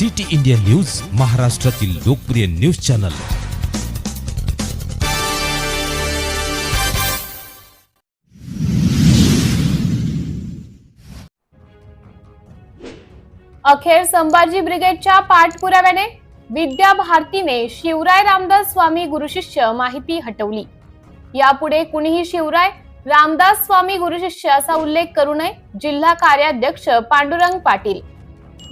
City India news महाराष्ट्रातील लोकप्रिय news channel. अखेर संभाजी ब्रिगेडच्या पाठपुराव्याने विद्या भारतीने शिवराय रामदास स्वामी गुरुशिष्य माहिती हटवली. यापुढे कुणीही शिवराय रामदास स्वामी गुरुशिष्य असा उल्लेख करू नये जिल्हा कार्याध्यक्ष पांडुरंग पाटील.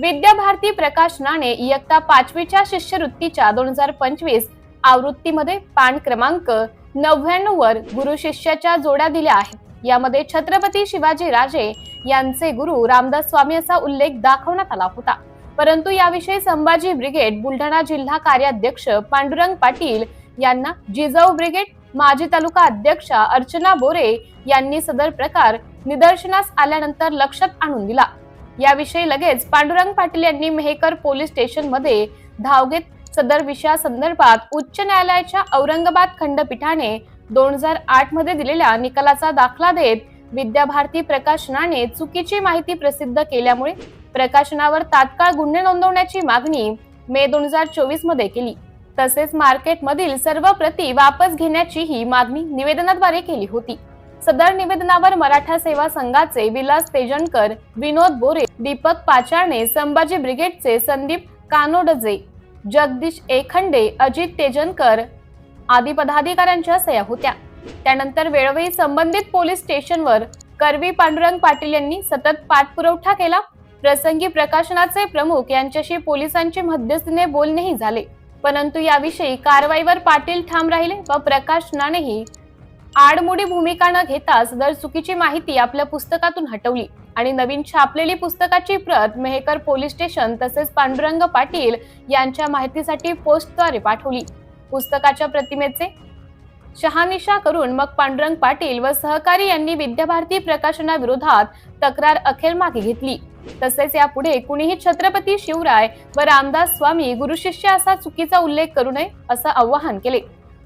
विद्याभारती प्रकाशनाने इयत्ता पाचवीच्या शिष्यवृत्तीच्या दोन हजार पंचवीस आवृत्तीमध्ये पान क्रमांक नव्याण्णव वर गुरु शिष्याच्या जोड्या दिल्या आहेत. यामध्ये छत्रपती शिवाजी राजे यांचे गुरु रामदास स्वामी असा उल्लेख दाखवण्यात आला होता. परंतु याविषयी संभाजी ब्रिगेड बुलढाणा जिल्हा कार्याध्यक्ष पांडुरंग पाटील यांना जिजाऊ ब्रिगेड माजी तालुका अध्यक्षा अर्चना बोरे यांनी सदर प्रकार निदर्शनास आल्यानंतर लक्षात आणून दिला. याविषयी लगेच पांडुरंग पाटील यांनी मेहकर पोलीस स्टेशनमध्ये धाव घेत सदर विषयासंदर्भात उच्च न्यायालयाच्या औरंगाबाद खंडपीठाने दोन हजार आठमध्ये दिलेल्या निकालाचा दाखला देत विद्याभारती प्रकाशनाने चुकीची माहिती प्रसिद्ध केल्यामुळे प्रकाशनावर तात्काळ गुन्हे नोंदवण्याची मागणी मे दोन हजार चोवीसमध्ये केली. तसेच मार्केटमधील सर्व प्रती वापस घेण्याचीही मागणी निवेदनाद्वारे केली होती. सदर निवेदनावर मराठा सेवा संघाचे विलास तेजणकर विनोद बोरे दीपक पाचारणे संभाजी ब्रिगेडचे संदीप कानोडजे जगदीश एखंडे अजित तेजनकर आदी पदाधिकाऱ्यांच्या सह्या होत्या. त्यानंतर वेळोवेळी संबंधित पोलीस स्टेशनवर करवी पांडुरंग पाटील यांनी सतत पाठपुरवठा केला. प्रसंगी प्रकाशनाचे प्रमुख यांच्याशी पोलिसांचे मध्यस्थीने बोलणेही झाले. परंतु याविषयी कारवाईवर पाटील ठाम राहिले व प्रकाशनानेही आडमुडी भूमिका न घेताच दर चुकीची माहिती आपल्या पुस्तकातून हटवली आणि नवीन छापलेली पुस्तकाची प्रत मेहकर पोलीस स्टेशन तसेच पांडुरंग पाटील यांच्या माहितीसाठी पोस्टद्वारे पाठवली. पुस्तकाच्या प्रतिमेचे शहानिशा करून मग पांडुरंग पाटील व सहकारी यांनी विद्याभारती प्रकाशनाविरोधात तक्रार अखेर मागे घेतली. तसेच यापुढे कुणीही छत्रपती शिवराय व रामदास स्वामी गुरुशिष्य असा चुकीचा उल्लेख करू नये असं आवाहन केले.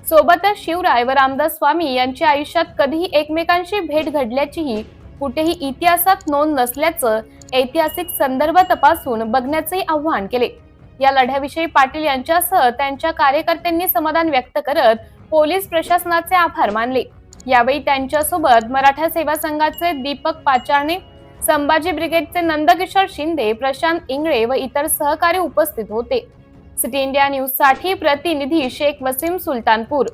सोबतच शिवराय व रामदास स्वामी यांच्या आयुष्यात कधीही एकमेकांशी भेट घडल्याचीही कुठेही इतिहासात नोंद नसल्याचं ऐतिहासिक संदर्भ तपासून बघण्याचेही आव्हान केले. या लढ्याविषयी पाटील यांच्यासह त्यांच्या कार्यकर्त्यांनी समाधान व्यक्त करत पोलीस प्रशासनाचे आभार मानले. यावेळी त्यांच्यासोबत मराठा सेवा संघाचे दीपक पाचारणे संभाजी ब्रिगेडचे नंदकिशोर शिंदे प्रशांत इंगळे व इतर सहकारी उपस्थित होते. सिटी इंडिया न्यूजसाठी प्रतिनिधी शेख वसीम सुलतानपूर.